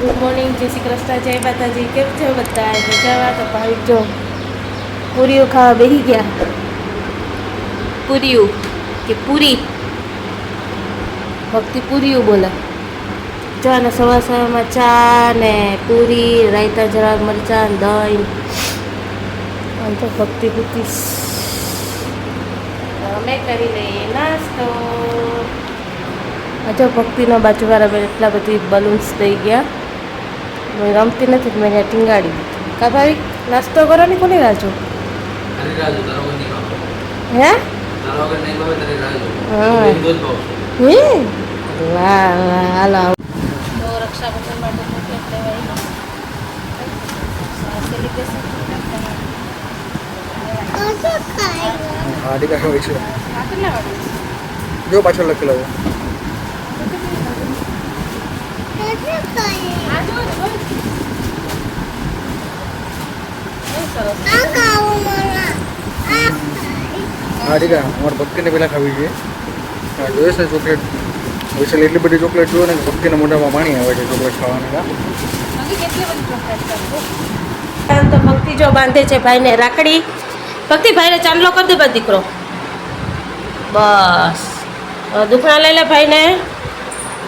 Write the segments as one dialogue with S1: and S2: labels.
S1: Good morning, જય શ્રી કૃષ્ણ, જય માતાજી, કેમ છો બધા? મજામાં? તો ભાવિક જો, પૂરીઓ ખાવા બેસી ગયા. પૂરીઓ? કે પૂરી? ભક્તિ પૂરીઓ બોલે. જો અને સવાર સવારમાં ચા ને પૂરી, રાયતા જરાક મરચાં ને દહીં. આમ તો ભક્તિ પૂરતી અમે કરી લઈએ નાસ્તો. હજુ ભક્તિના બાજુવાળા એટલા બધી બલૂન્સ થઈ ગયા. હું રમતી નથી મેં ત્યાં ટીંગાડી દીધું. કા ભાઈ નાસ્તો કરો ને કોની રાહ. હે? વાહ વાહ હાલો તો રક્ષાબંધન માટે ચોકલેટ
S2: જો પાછળ લખેલો છે?
S1: સરસ
S2: આદિકા અમારે ભક્તિને પહેલાં ખાવી જોઈએ. હા જોઈએ ચોકલેટ. વિશાલ એટલી બધી ચોકલેટ જોઈએ ને ભક્તિના મોઢામાં પાણી આવે છે ચોકલેટ ખાવાની.
S1: તો ભક્તિ જો બાંધે છે ભાઈને રાખડી. ભક્તિ ભાઈને ચાંદલો કરી દે બસ દીકરો. બસ. દુખણા લઈ લે ભાઈને.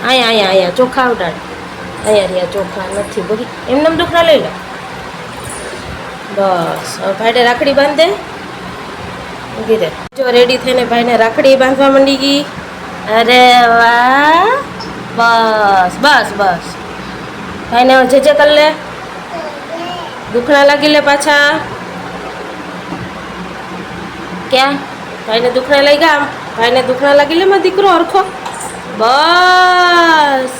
S1: અહીંયા અહીંયા અહીંયા ચોખા ઉડાડ. અહીંયા રહ્યા ચોખા નથી બધી એમને એમ દુખણા લઈ લે. બસ. ભાઈને રાખડી બાંધે. ઊભી રહે. જો રેડી થઈને ભાઈને રાખડી બાંધવા માંડી ગઈ. અરે વાહ. બસ બસ બસ. ભાઈને જે જે કરી લે દુખણા લાગી લે પાછા. ક્યાં? ભાઈને દુખણા લઈ ગયા ભાઈને દુખણા લાગી લે મારો દીકરો હરખો. બસ.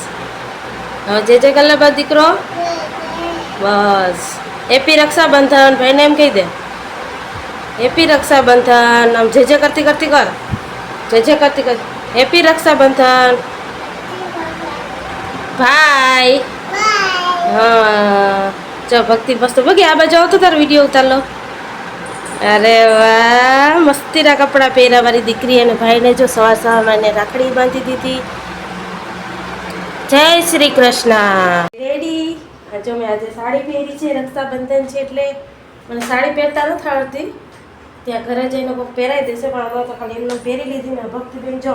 S1: હવે જે જે કર લે દીકરો. બસ. હેપી રક્ષાબંધન, ભાઈને એમ કહી દે. હેપી રક્ષાબંધન, આમ જે જે કરતી કરતી કર. જે જે કરતી કર. હેપી રક્ષાબંધન. ભાઈ. હા. જો ભક્તિ મસ્ત. ભગી, આ બાજુ આવતો તારો વીડિયો ઉતાર અરે વાહ મસ્તીના કપડાં પહેર્યા મારી દીકરી અને ભાઈને જો સવાર સવારમાં રાખડી બાંધી દીધી. જય શ્રી કૃષ્ણ. જો મેં આજે સાડી પહેરી છે, રક્ષાબંધન છે એટલે મને સાડી પહેરતા નથી આવડતી. ત્યાં ઘરે જઈને કોઈ પહેરાઈ દેશે, પણ અમે તો ખાલી એમને પહેરી લીધી ને ભક્તિબેન જો.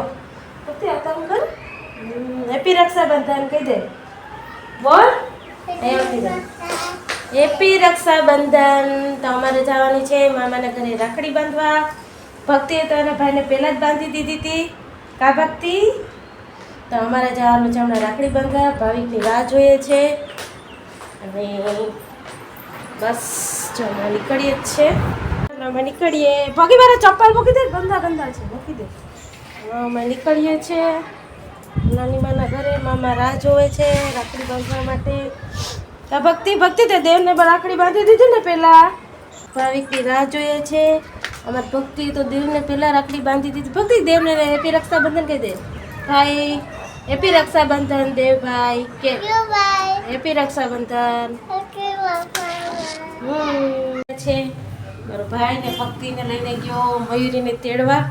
S1: ભક્તિ અત્યારે કર હેપી રક્ષાબંધન કહી દે. બોલ. હેપી રક્ષાબંધન. તો અમારે જવાની છે મામાના ઘરે રાખડી બાંધવા. ભક્તિએ તો એના ભાઈને પહેલાં જ બાંધી દીધી હતી. કા ભક્તિ? તો અમારે જવાનું છે હમણાં રાખડી બાંધવા. ભાવિકની રાહ જોઈએ છે. અને બસ જમવા નીકળીએ જ છે. અમે નીકળીએ. ભગી મારા ચપ્પલ મૂકી દે ગંદા ગંદા છે, મૂકી દે. અમે નીકળીએ છીએ નાની માના ઘરે, મામા રાહ જોવે છે, રાખડી બાંધવા માટે. તો ભક્તિ ભક્તિ તે દેવને પણ રાખડી બાંધી દીધી ને પહેલાં ભાવિકની રાહ જોઈએ છે. અમારી ભક્તિ તો દેવને પહેલાં રાખડી બાંધી દીધી. ભક્તિ દેવને હેપી રક્ષાબંધન કહી દે. ભાઈ હેપી રક્ષાબંધન દેવભાઈ કે હેપી રક્ષાબંધન છે. મારો ભાઈ ને ભક્તિને લઈને ગયો મયુરીને તેડવા.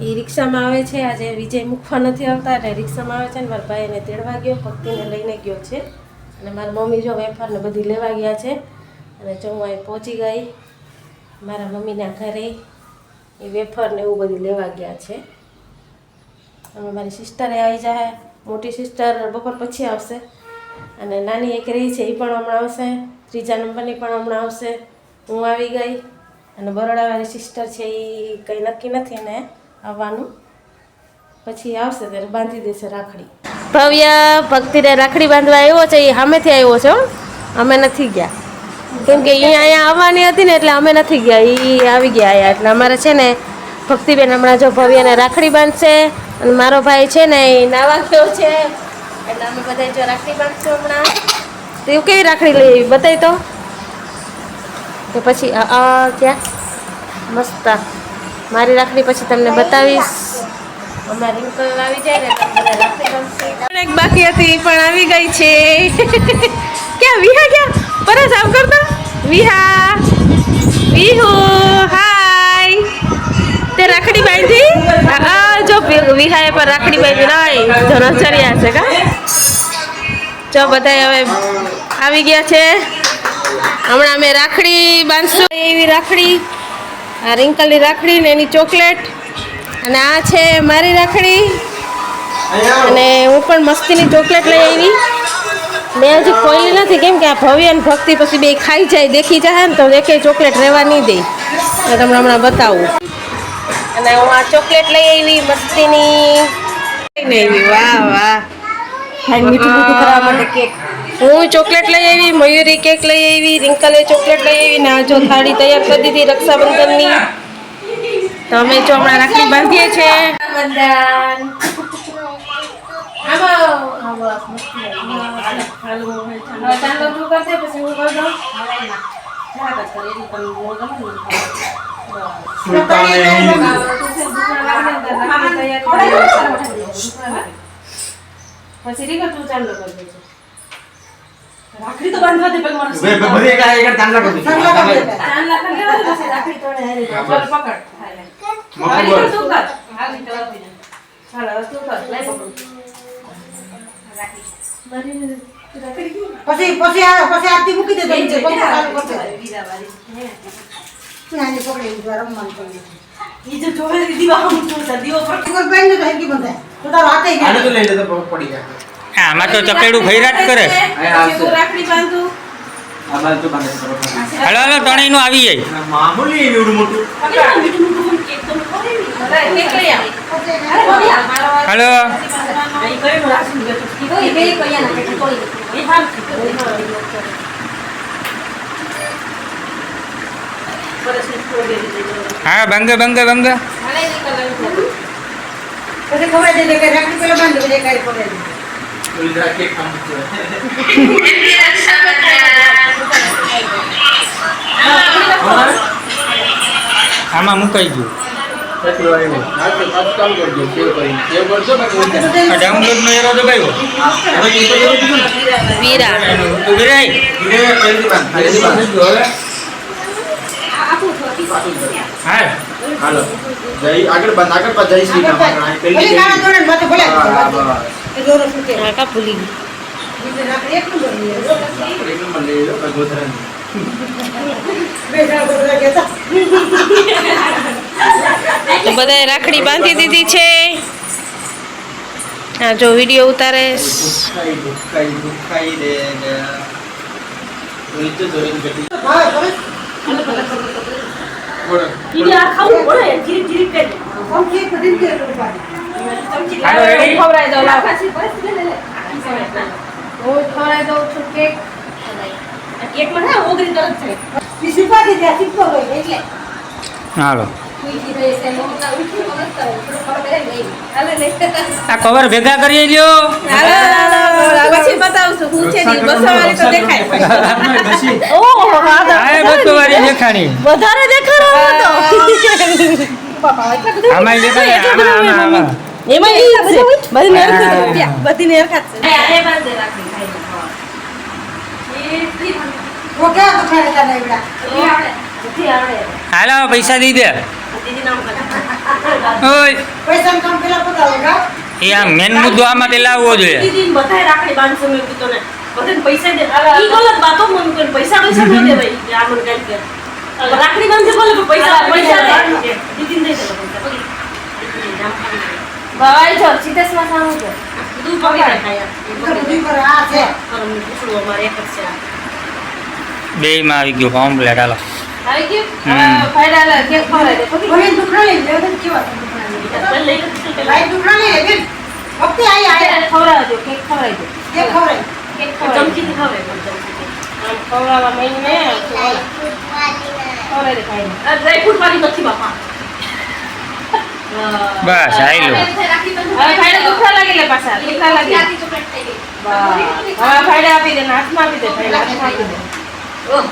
S1: એ રિક્ષામાં આવે છે. આજે વિજય મૂકવા નથી આવતા એટલે રિક્ષામાં આવે છે ને મારા ભાઈ એને તેડવા ગયો ભક્તિને લઈને ગયો છે. અને મારા મમ્મી જો વેફર ને બધી લેવા ગયા છે. અને જો હું અહીં પહોંચી ગઈ. મારા મમ્મીના ઘરે એ વેફર ને એવું બધું લેવા ગયા છે. મારી સિસ્ટરે આવી જાય મોટી સિસ્ટર બપોર પછી આવશે. અને નાની એક રહી છે, એ પણ હમણાં આવશે. ત્રીજા નંબરની પણ હમણાં આવશે. હું આવી ગઈ. અને બરોડાવાળી સિસ્ટર છે, એ કંઈ નક્કી નથી ને આવવાનું. પછી આવશે ત્યારે બાંધી દેશે રાખડી. ભવ્ય ભક્તિને રાખડી બાંધવા આવ્યો છે, એ સામેથી આવ્યો છે. અમે નથી ગયા. કેમ કે અહીંયા અહીંયા આવવાની હતી ને, એટલે અમે નથી ગયા. એ આવી ગયા અહીંયા. એટલે અમારે છે ને ભક્તિબેન હમણાં જો ભવ્યને રાખડી બાંધશે અને મારો ભાઈ છે ને એ નાવા ગયો છે. એટલે અમે બધા જો રાખડી બાંધશું હમણાં. તો એવું કેવી રાખડી લઈ બતાવી તો? તો પછી ક્યાં? મસ્ત મારી રાખડી પછી તમને બતાવીશ. અમારા આવી જાય ને એક બાકી હતી પણ આવી ગઈ છે. ક્યાં વિહા ક્યાં? પરસ કરતો? વિહા. વિહુ હાય તે રાખડી બાંધી? આ જો વિહાએ પર રાખડી બાંધી. નહીં જો નચરિયા છે કા? જો બધા હવે આવી ગયા છે. હમણાં અમે રાખડી બાંધશું. એવી રાખડી, આ રિંકલની રાખડી ને એની ચોકલેટ. અને આ છે મારી રાખડી. અને હું પણ મસ્તીની ચોકલેટ લઈ આવી. મેં હજી ખોલી નથી, કેમ કે આ ભવ્ય અને ભક્તિ પછી બે ખાઈ જાય, દેખી જાય ને તો દેખે ચોકલેટ રહેવા નહીં દે. તમને હમણાં બતાવું. અને હું આ ચોકલેટ લઈ આવી મસ્તીની. લઈને આવી વાહ વાહ.
S3: મીઠું મીઠું કરવા માટે કેક.
S1: હું ચોકલેટ લઈ આવી મયુરી કેક લઈ આવી રિંકલે ચોકલેટ લઈ આવી ને આ જો થાળી તૈયાર કરી દીધી રક્ષાબંધનની. તો અમે જો હમણાં રાખડી બાંધીએ છીએ. રક્ષાબંધન. ચાલો તું કરશે પછી હું કરી દઉં. કરી
S3: રાખડી
S4: કરી
S1: રાખડી તોડે હારી ચાલ પકડ હાલે. તું કર.
S3: પછી પછી પછી આરતી મૂકી દે તો પંખો ચાલુ નાની પકડી લીધું, રમવાનું કરી લીધું.
S1: જો જોવે છે, દીવા આમ જોશે, દીવો પર.
S3: એક બેન તો હેરકી બંધાય. તો તારો હાથે
S4: આને તો લઈ લે તો પડી જાય.
S5: આમાં તો ચપેડું ભૈરા કરે.
S1: હું રાખડી બાંધું.
S4: તો
S5: હલો હલો ત્રણેયનું આવી જાય.
S4: મામૂલી એવડું મોટું.
S1: હાથ
S5: હલો હા બંગે બંગે બંગે
S1: હાલે નીકળ આવી.
S3: પછી ખવડાવી દેજે કે રાખડી પેલા બાંધી દેજે, કાંઈ ખવડાવી દેજે.
S4: ઓલી જરા કેક ખામ છે
S5: આમાં મુકાઈ ગયું.
S4: ડાઉનલોડ હા હું
S5: ડાઉનલોડનો એરો દબાવ્યો?
S4: ને
S1: વીરા
S5: તું વિરાય
S4: ધીરે પહેલેથી બાંધ પહેલેથી બાંધ હવે પાછું જ બાંધ.
S5: હા
S4: હાલો. જય આગળ બાંધ આગળ પાછ જય શ્રી રામ. આ
S3: કાળા દોરડા ને માથે ભલે એ દોરો છૂટે.
S1: હા, ભૂલી ગઈ.
S3: એક નંબરની હોય.
S4: એક નંબર લઈ લો કાંઈ ગોધરાની.
S3: બે જણા દોરડા કહેતા.
S1: તો. બધાએ રાખડી બાંધી દીધી છે. હા જો વીડિયો ઉતારે.
S4: દુખાઈ દે. ને.
S5: હાલો રેડી
S1: ખવડાવી દઉં લાવ. હું ખવડાવી દઉં છું કેક.
S3: ઈ સિપાહી ત્યાં સિક્કો હોય એટલે.
S5: હાલો. આ કવર ભેગા કરી લ્યો
S1: હાલો. પછી બતાવું છું હું છે નહીં. બસો તો દેખાય. ઓહો, હા તો
S5: આ દેખાણી.
S1: વધારે દેખાડો
S5: આમાં આમાં આમાં
S1: એમાં છે બધી બધી?
S5: હાલો પૈસા દઈ દે. ઓય.
S3: કામ પેલા પતાવો, કા?
S5: એ આ મેન મુદ્દો આમાંથી લાવવો જોઈએ.
S6: રાખડી બાંધે બોલે પણ પૈસા પૈસા દે.
S1: ભાઈ જો સિદ્ધેશમાં સામું છે.
S6: દૂધ પકડી રાખાય
S3: બધું કરે, આ છે.
S6: પૂછડું અમારે એક જ છે
S5: બે માં આવી ગયું કોમ્પ્લેટ હાલો.
S1: આવી ગયું?
S5: હમ.
S1: હવે ફાયડા લે કેક ખવડાવી દે. પકડી.
S3: ભલે દુખાડે, લે કેવા દુખાડે. વખતે આઈ
S1: કેક
S3: કેક.
S1: કેક
S6: પણ આ ડ્રાયફ્રૂટ વાળી નથી બાપા
S5: બસ આયલું
S1: હવે ફાયડા દુખવા લાગે લે પાછા દુખવા લાગે બસ. હવે આપી દે હાથમાં આપી દે હાથમાં આપી દે
S6: ઓહ, ઓહ.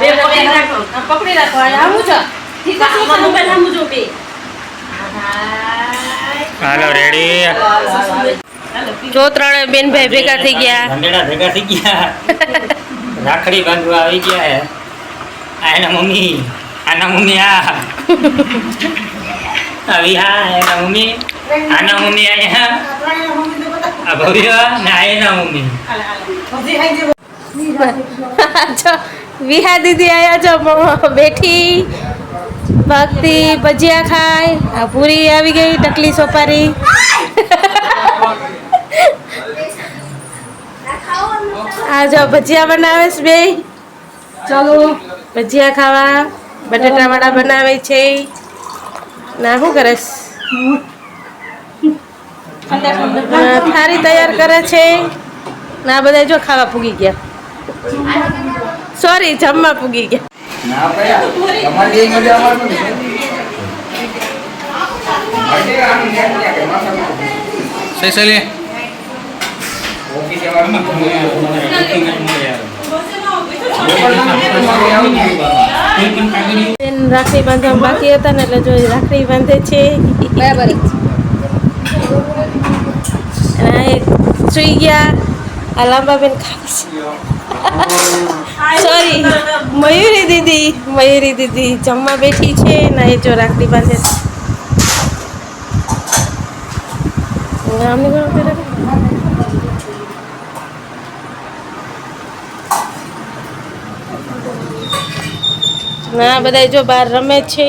S6: બે પકડી રાખો
S1: પકડી રાખો આ આવું છે ઠીક છે
S6: મોબાઈલ જો બે
S5: હાલો રેડી
S1: જો ત્રણે બેન ભાઈ ભેગા થઈ ગયા.
S5: ધંધેડા ભેગા થઈ ગયા. રાખડી બાંધવા આવી ગયા આ એના મમ્મી આના મમ્મી આ. આવી હા એના મમ્મી. આના મમ્મી અહીંયા
S3: આ ભવ્ય ના એના મમ્મી.
S1: વિહા દીદી આયા છો બેઠી. ભક્તિ ભજીયા ખાય આ પૂરી આવી ગઈ ટકલી સોપારી. આ જો ભજીયા બનાવે છે બે ચાલો. ભજીયા ખાવા બટાટા વાળા બનાવે છે. ના શું કરે થારી થાળી તૈયાર કરે છે. ના બધા જો ખાવા પૂગી ગયા. સોરી જમવા પૂગી ગયા.
S5: ના તમારી મજા આવવાનું
S1: રાખડી બાંધવા બાકી હતા ને એટલે જો રાખડી બાંધે છે. બરાબર. અને આ એક સુઈ ગયા. આ લાંબા બેન ખાય સોરી મયુરી દીદી મયુરી દીદી જમવા બેઠી છે ને જો રાખડી પાસે? ના બધા જો બહાર રમે છે.